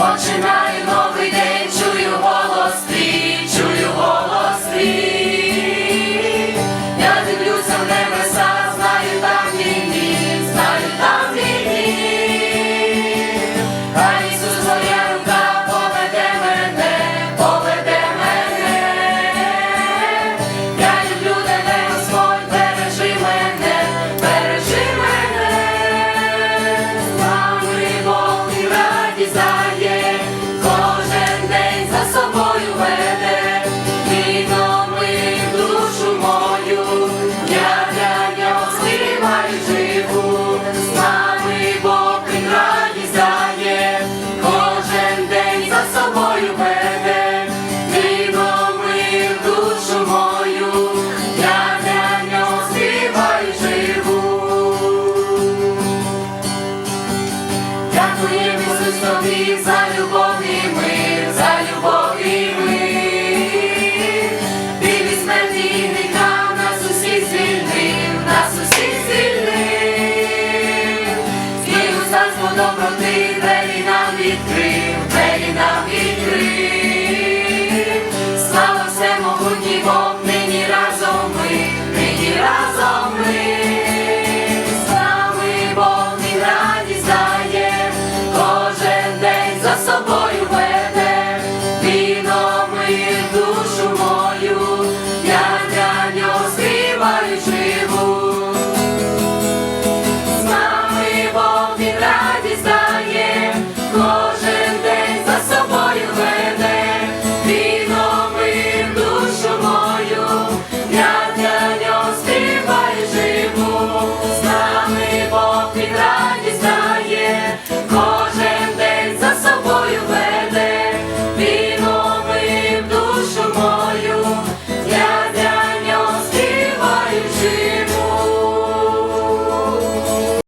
Починає новий день. і за любов і мир, за любов і мир. Ти від смерті віка нас усіх звільнив, нас усіх звільнив. Свій царство доброти, двері нам відкрив, двері нам відкрив. Lord.